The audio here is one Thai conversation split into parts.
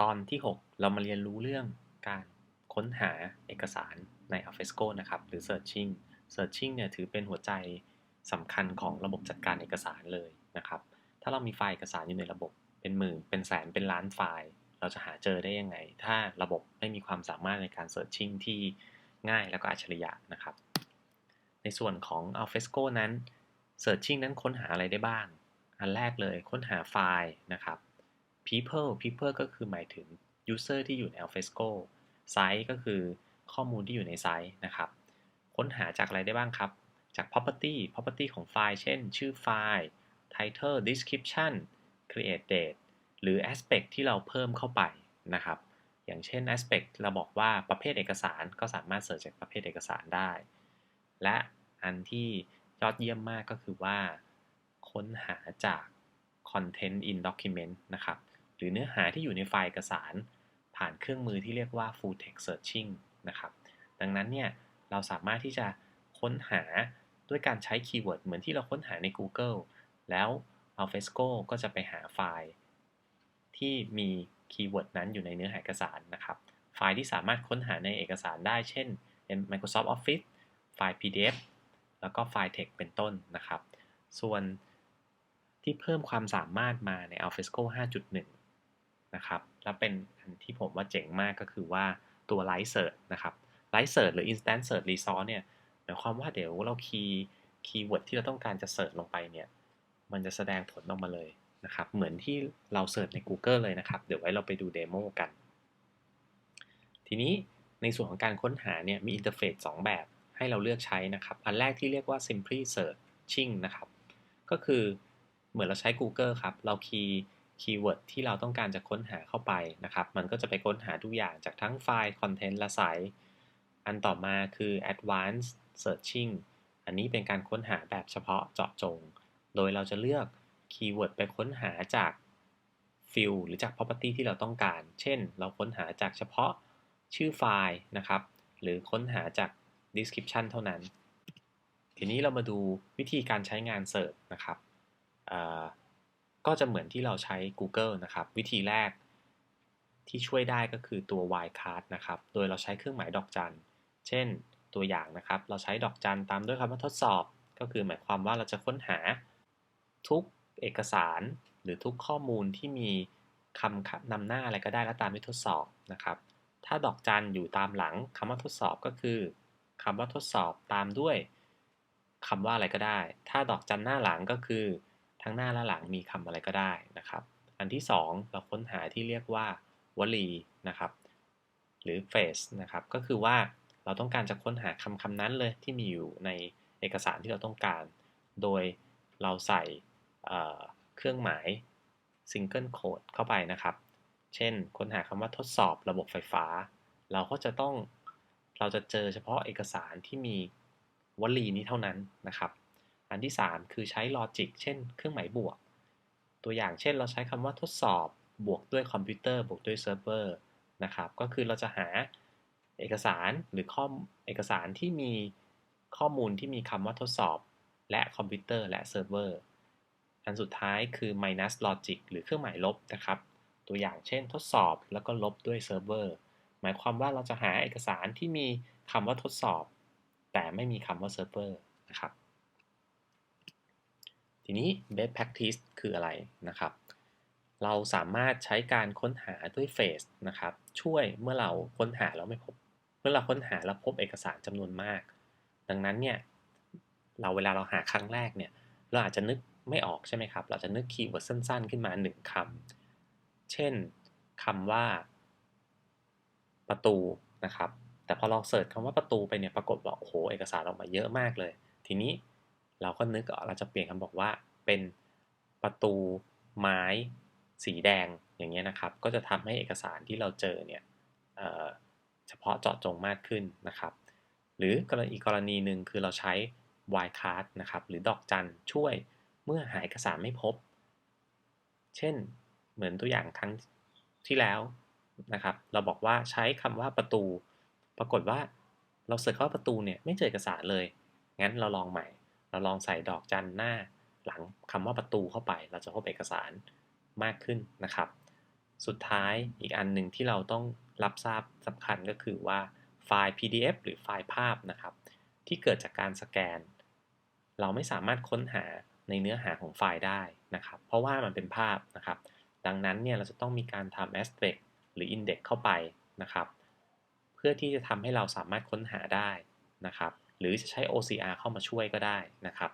ตอนที่ 6 เรามาเรียนรู้เรื่องการค้นหาเอกสารใน Alfresco นะครับ หรือ Searching Searching เนี่ยถือเป็นหัวใจสำคัญของระบบจัดการเอกสารเลยนะครับ ถ้าเรามีไฟล์เอกสารอยู่ในระบบเป็นหมื่นเป็นแสนเป็นล้านไฟล์ เราจะหาเจอได้ยังไง ถ้าระบบไม่มีความสามารถในการ Searching ที่ง่ายแล้วก็อัจฉริยะนะครับ ในส่วนของ Alfresco นั้น Searching นั้นค้นหาอะไรได้บ้าง อันแรกเลยค้นหาไฟล์นะครับ people people ก็คือหมายถึง user ที่อยู่ใน Alfresco site ก็คือข้อมูลที่อยู่ในไซต์นะครับ ค้นหาจากอะไรได้บ้างครับ จาก property property ของไฟล์ เช่น ชื่อไฟล์ title description create date หรือ aspect ที่เราเพิ่มเข้าไปนะครับ อย่างเช่น aspect เราบอกว่าประเภทเอกสารก็สามารถเสิร์ชจากประเภทเอกสารได้ และอันที่ยอดเยี่ยมมากก็คือว่า ค้นหาจาก content in document นะครับ หรือเนื้อหาที่อยู่ในไฟล์เอกสาร ผ่านเครื่องมือที่เรียกว่า full text searching นะครับ ดังนั้นเนี่ยเราสามารถที่จะค้นหาด้วยการใช้คีย์เวิร์ดเหมือนที่เราค้นหาใน Google แล้ว Alfresco ก็จะไปหาไฟล์ ที่มีคีย์เวิร์ดนั้นอยู่ในเนื้อหาเอกสารนะครับ ไฟล์ที่สามารถค้นหาในเอกสารได้ เช่น Microsoft Office ไฟล์ PDF แล้วก็ไฟล์ text เป็นต้นนะครับ ส่วนที่เพิ่มความสามารถมาใน Alfresco 5.1 นะครับและเป็นอันที่ผมว่าเจ๋งมากก็คือว่าตัว Light Search นะครับ Light Search หรือ Instant Search Resource เนี่ยหมายความว่าเดี๋ยวเราคีย์คีย์เวิร์ดที่เราต้องการจะเสิร์ชลงไปเนี่ยมันจะแสดงผลออกมาเลยนะครับเหมือนที่เราเสิร์ชใน Google เลยนะครับ เดี๋ยวไว้เราไปดูเดโมกัน ทีนี้ในส่วนของการค้นหาเนี่ยมีอินเทอร์เฟซ2แบบให้เราเลือกใช้นะครับ อันแรกที่เรียกว่า simply searching นะครับ ก็คือเหมือนเราใช้ Google ครับ เราคีย์ คีย์เวิร์ดที่เราต้องการจะค้นหาเข้าไปนะครับ มันก็จะไปค้นหาทุกอย่างจากทั้งไฟล์คอนเทนต์และไซต์อันต่อมาคือ advanced searching อันนี้เป็นการค้นหาแบบเฉพาะเจาะจง โดยเราจะเลือกคีย์เวิร์ดไปค้นหาจากฟิลหรือจาก property ที่เราต้องการ เช่น เราค้นหาจากเฉพาะชื่อไฟล์นะครับ หรือค้นหาจาก description เท่านั้น ทีนี้เรามาดูวิธีการใช้งานเสิร์ชนะครับ ก็จะเหมือนที่เราใช้ Google นะครับ วิธีแรกที่ช่วยได้ก็คือตัว wildcard นะครับ โดยเราใช้เครื่องหมายดอกจัน เช่นตัวอย่างนะครับ เราใช้ดอกจันตามด้วยคำว่าทดสอบ ก็คือหมายความว่าเราจะค้นหาทุกเอกสาร หรือทุกข้อมูลที่มีคำนำหน้าอะไรก็ได้แล้วตามที่ทดสอบนะครับ ถ้าดอกจันอยู่ตามหลังคำว่าทดสอบก็คือคำว่าทดสอบตามด้วยคำว่าอะไรก็ได้ ถ้าดอกจันหน้าหลังก็คือ ทั้งหน้าและหลังมีคำอะไรก็ได้นะครับ อันที่ 2 เราค้นหาที่เรียกว่าวลีนะครับ หรือ phrase นะครับ ก็คือว่าเราต้องการจะค้นหาคำคำนั้นเลยที่มีอยู่ในเอกสารที่เราต้องการ โดยเราใส่เครื่องหมาย single code เข้าไปนะครับ เช่น ค้นหาคำว่าทดสอบระบบไฟฟ้า เราก็จะต้องเราจะเจอเฉพาะเอกสารที่มีวลีนี้เท่านั้นนะครับ อันที่ 3 คือใช้ลอจิกเช่น เครื่องหมายบวก ตัวอย่างเช่นเราใช้คำว่าทดสอบบวกด้วยคอมพิวเตอร์บวกด้วยเซิร์ฟเวอร์นะครับ ก็คือเราจะหาเอกสารหรือข้อเอกสารที่มีข้อมูลที่มีคำว่าทดสอบ และคอมพิวเตอร์และเซิร์ฟเวอร์ อันสุดท้ายคือ minus logic หรือเครื่องหมายลบนะครับ ตัวอย่างเช่นทดสอบแล้วก็ลบด้วยเซิร์ฟเวอร์ หมายความว่าเราจะหาเอกสารที่มีคำว่าทดสอบ แต่ไม่มีคำว่าเซิร์ฟเวอร์นะครับ ทีนี้ best practice คืออะไรนะครับ เราสามารถใช้การค้นหาด้วยเฟสนะครับ ช่วยเมื่อเราค้นหาแล้วไม่พบ เมื่อเราค้นหาแล้วพบเอกสารจำนวนมาก ดังนั้นเนี่ยเราเวลาเราหาครั้งแรกเนี่ยเราอาจจะนึกไม่ออกใช่ไหมครับ เราจะนึกคีย์เวิร์ดสั้นๆ ขึ้นมา 1คำเช่นคำว่า ประตูนะครับ แต่พอเราเสิร์ชคำว่าประตูไปเนี่ยปรากฏว่าโอ้โหเอกสารออกมาเยอะมากเลย ทีนี้เราก็นึกเราจะเปลี่ยนคำบอกว่า เป็นประตูไม้สีแดงอย่างเงี้ยนะครับ ก็จะทำให้เอกสารที่เราเจอเนี่ยเเฉพาะเจาะจงมากขึ้นนะครับ หรือกรณีอีกกรณีหนึ่งคือเราใช้ wildcard นะครับ หรือดอกจันช่วยเมื่อหาเอกสารไม่พบ เช่นเหมือนตัวอย่างครั้งที่แล้วนะครับ เราบอกว่าใช้คำว่าประตู ปรากฏว่าเราเสิร์ชเข้าประตูเนี่ยไม่เจอเอกสารเลย งั้นเราลองใหม่ เราลองใส่ดอกจันหน้า หลังคำว่าประตูเข้าไป เราจะพบเอกสารมากขึ้นนะครับ สุดท้ายอีกอันหนึ่งที่เราต้องรับทราบสำคัญก็คือว่าไฟล์ PDF หรือไฟล์ภาพนะครับ ที่เกิดจากการสแกน เราไม่สามารถค้นหาในเนื้อหาของไฟล์ได้นะครับ เพราะว่ามันเป็นภาพนะครับ ดังนั้นเนี่ยเราจะต้องมีการทำ aspect หรือ index เข้าไปนะครับ เพื่อที่จะทำให้เราสามารถค้นหาได้นะครับ หรือจะใช้ OCR เข้ามาช่วยก็ได้นะครับ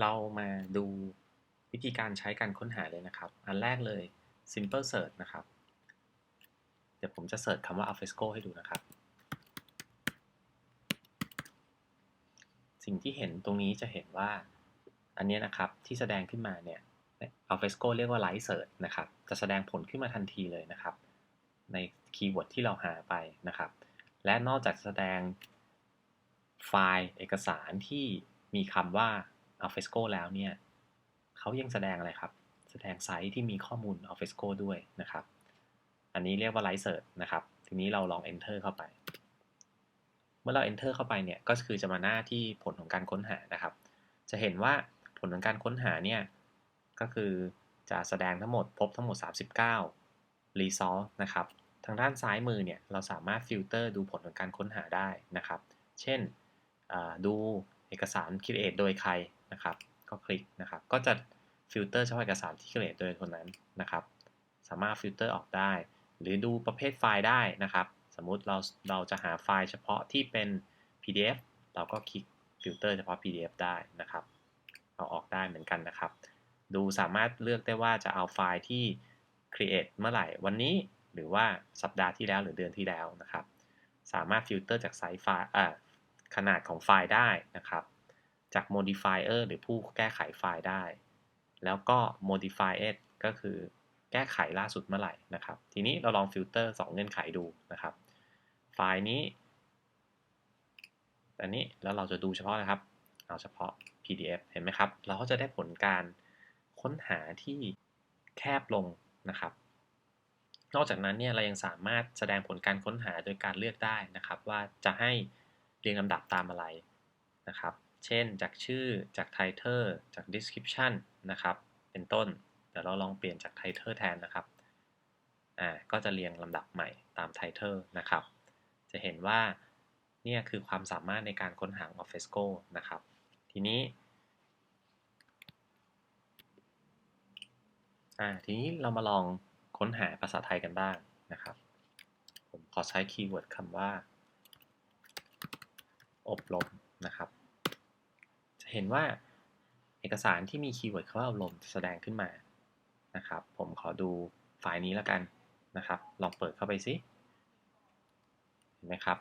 เรามาดูวิธีการใช้การค้นหาเลยนะครับ อันแรกเลย simple search นะครับ เดี๋ยวผมจะเสิร์ชคำว่า alfresco ให้ดูนะครับ สิ่งที่เห็นตรงนี้จะเห็นว่า อันนี้นะครับที่แสดงขึ้นมาเนี่ย alfresco เรียกว่า light search นะครับ จะแสดงผลขึ้นมาทันทีเลยนะครับ ในคีย์เวิร์ดที่เราหาไปนะครับ และนอกจากแสดงไฟล์เอกสารที่มีคำว่า alfresco แล้วเนี่ยเขายังแสดงอะไรครับ แสดงไซต์ที่มีข้อมูล alfresco ด้วยนะครับ อันนี้เรียกว่า light search นะครับ ทีนี้เราลอง enter เข้าไป เมื่อเรา enter เข้าไปเนี่ย ก็คือจะมาหน้าที่ผลของการค้นหานะครับ จะเห็นว่าผลของการค้นหาเนี่ย ก็คือจะแสดงทั้งหมดพบทั้งหมด 39 result นะครับ ทางด้านซ้ายมือเนี่ย เราสามารถฟิลเตอร์ดูผลของการค้นหาได้นะครับ เช่นดูเอกสาร create โดยใคร นะครับ ก็คลิกนะครับ ก็จะฟิลเตอร์เฉพาะเอกสารที่ create โดยคนนั้นนะครับ สามารถฟิลเตอร์ออกได้ หรือดูประเภทไฟล์ได้นะครับ สมมุติเราเราจะหาไฟล์เฉพาะที่เป็น PDF เราก็คลิกฟิลเตอร์เฉพาะ PDF ได้นะครับเอาออกได้เหมือนกันนะครับ ดูสามารถเลือกได้ว่าจะเอาไฟล์ที่ create เมื่อไหร่วันนี้หรือว่าสัปดาห์ที่แล้วหรือเดือนที่แล้วนะครับ สามารถฟิลเตอร์จากไซส์ไฟล์ขนาดของไฟล์ได้นะครับ จาก modifier หรือผู้แก้ไขไฟล์ได้ แล้วก็ modify it ก็คือแก้ไขล่าสุดเมื่อไหร่นะครับ ทีนี้เราลองฟิลเตอร์2เงื่อนไขดูนะครับ ไฟล์นี้ อันนี้แล้วเราจะดูเฉพาะนะครับ เอาเฉพาะ PDF เห็นไหมครับ เราก็จะได้ผลการค้นหาที่แคบลงนะครับ นอกจากนั้นเนี่ยเรายังสามารถแสดงผลการค้นหาโดยการเลือกได้นะครับ ว่าจะให้เรียงลำดับตามอะไรนะครับ เช่นจากชื่อจาก title จาก description นะครับ เป็นต้น เดี๋ยวเราลองเปลี่ยนจาก title แทนนะครับ อ่า ก็จะเรียงลำดับใหม่ตาม title นะครับ จะเห็นว่า เนี่ยคือความสามารถในการค้นหา of Fresco นะครับ ทีนี้ อ่า ทีนี้เรามาลองค้นหาภาษาไทยกันบ้างนะครับ ผมขอใช้คีย์เวิร์ดคำว่า อบรมนะครับ เห็นว่าเอกสารที่มีคีย์เวิร์ดคำว่าอบรมแสดงขึ้นมานะครับ ผมขอดูไฟล์นี้แล้วกันนะครับ ลองเปิดเข้าไปซิเห็นไหมครับ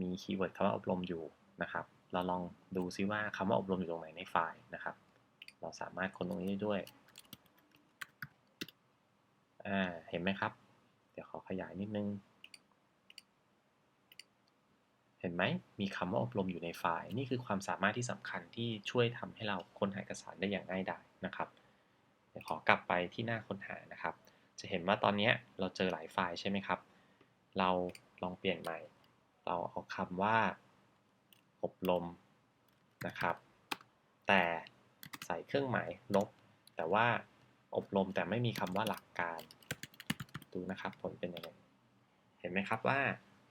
มีคีย์เวิร์ดคำว่าอบรมอยู่นะครับ เราลองดูซิว่าคำว่าอบรมอยู่ตรงไหนในไฟล์นะครับ เราสามารถค้นตรงนี้ได้ด้วยอ่าเห็นไหมครับ เดี๋ยวขอขยายนิดนึง เห็นไหม มีคำว่าอบรมอยู่ในไฟล์ นี่คือความสามารถที่สำคัญที่ช่วยทำให้เราค้นหาเอกสารได้อย่างง่ายดายนะครับ เดี๋ยวขอกลับไปที่หน้าค้นหานะครับ จะเห็นว่าตอนนี้เราเจอหลายไฟล์ใช่ไหมครับ เราลองเปลี่ยนใหม่ เราเอาคำว่า อบรมนะครับ แต่ใส่เครื่องหมายลบ แต่ว่าอบรมแต่ไม่มีคำว่าหลักการ ดูนะครับผลเป็นยังไง เห็นไหมครับว่า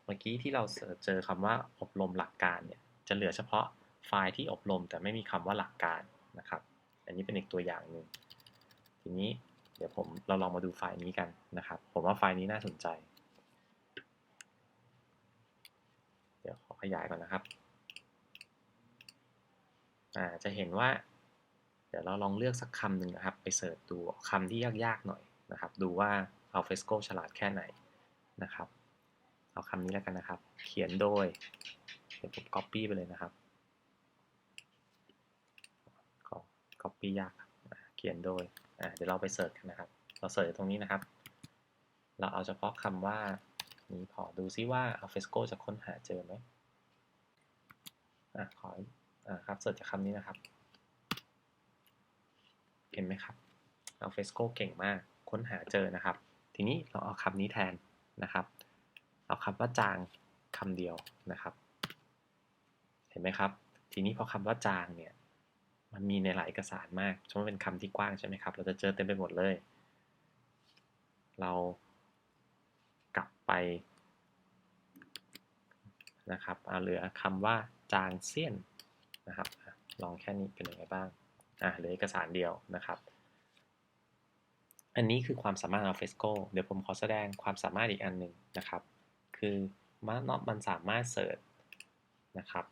มื่อกี้ที่เราเจอคำว่าอบรมหลักการเนี่ยจะเหลือเฉพาะไฟล์ที่อบรมแต่ไม่มีคำว่าหลักการนะครับ อันนี้เป็นอีกตัวอย่างหนึ่งทีนี้เดี๋ยวผมเราลองมาดูไฟล์นี้กันนะครับ ผมว่าไฟล์นี้น่าสนใจ เดี๋ยวขอขยายก่อนนะครับอ่าจะเห็นว่า เดี๋ยวเราลองเลือกสักคำหนึ่งนะครับ ไปเสิร์ชดูคำที่ยากๆหน่อยนะครับ ดูว่าเอาเฟสโกฉลาดแค่ไหนนะครับ เอาคำนี้แล้วกันนะครับ เขียนโดย เดี๋ยวผม copy ไปเลยนะครับก็ copy ยากเขียนโดยเดี๋ยวเราไปเสิร์ชกันนะครับ เราเสิร์ชตรงนี้นะครับ เราเอาเฉพาะคำว่านี้พอดูซิว่า Alfresco จะค้นหาเจอไหมอ่าขออ่าครับเสิร์ชจากคำนี้นะครับ เห็นไหมครับ Alfresco เก่งมากค้นหาเจอนะครับ ทีนี้เราเอาคำนี้แทนนะครับ เอาคำว่าจางคำเดียวนะครับ เห็นไหมครับ ทีนี้พอคำว่าจางเนี่ยมันมีในหลายเอกสารมากเพราะมันเป็นคำที่กว้างใช่ไหมครับ เราจะเจอเต็มไปหมดเลย เรากลับไปนะครับ เอาเหลือคำว่าจางเซียนนะครับ ลองแค่นี้เป็นยังไงบ้าง อะเหลือเอกสารเดียวนะครับ อันนี้คือความสามารถของ Fresco เดี๋ยวผมขอแสดงความสามารถอีกอันหนึ่งนะครับ คือมันมันสามารถเสิร์ชนะครับ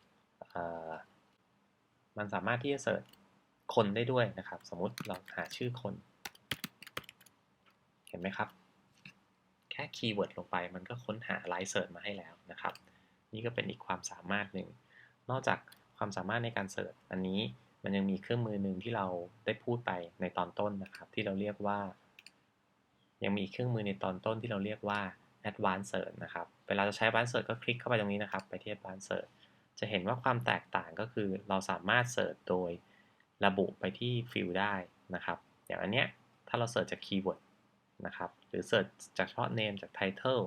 มันสามารถที่จะเสิร์ชคนได้ด้วยนะครับ สมมติเราหาชื่อคน เห็นไหมครับ แค่คีย์เวิร์ดลงไปมันก็ค้นหาไลฟ์เสิร์ชมาให้แล้วนะครับ นี่ก็เป็นอีกความสามารถหนึ่ง นอกจากความสามารถในการเสิร์ชอันนี้มันยังมีเครื่องมือหนึ่งที่เราได้พูดไปในตอนต้นนะครับ ที่เราเรียกว่า ยังมีเครื่องมือในตอนต้นที่เราเรียกว่า advanced search นะครับ เวลาจะใช้ advanced search ก็คลิกเข้าไปตรงนี้นะครับ ไปที่ advanced search จะเห็นว่าความแตกต่างก็คือเราสามารถเสิร์ชโดยระบุไปที่ฟิลได้นะครับ อย่างอันเนี้ยถ้าเราเสิร์ชจากคีย์เวิร์ดนะครับ หรือเสิร์ชจากเฉพาะ name จาก title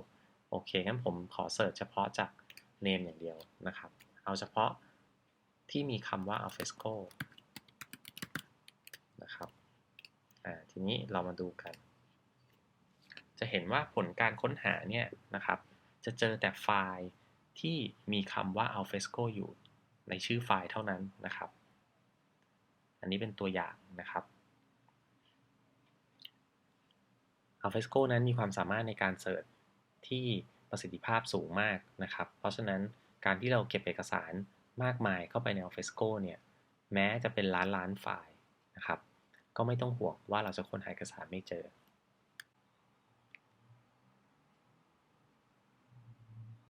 โอเคงั้นผมขอเสิร์ชเฉพาะจาก name อย่างเดียวนะครับ เอาเฉพาะที่มีคำว่า alfresco นะครับอ่าทีนี้เรามาดูกัน จะเห็นว่าผลการค้นหาเนี่ยนะครับ จะเจอแต่ไฟล์ที่มีคำว่า alfresco อยู่ในชื่อไฟล์เท่านั้นนะครับ อันนี้เป็นตัวอย่างนะครับ alfresco นั้นมีความสามารถในการเสิร์ชที่ประสิทธิภาพสูงมากนะครับ เพราะฉะนั้นการที่เราเก็บเอกสารมากมายเข้าไปใน alfresco เนี่ย แม้จะเป็นล้านล้านไฟล์นะครับ ก็ไม่ต้องห่วงว่าเราจะค้นหาเอกสารไม่เจอ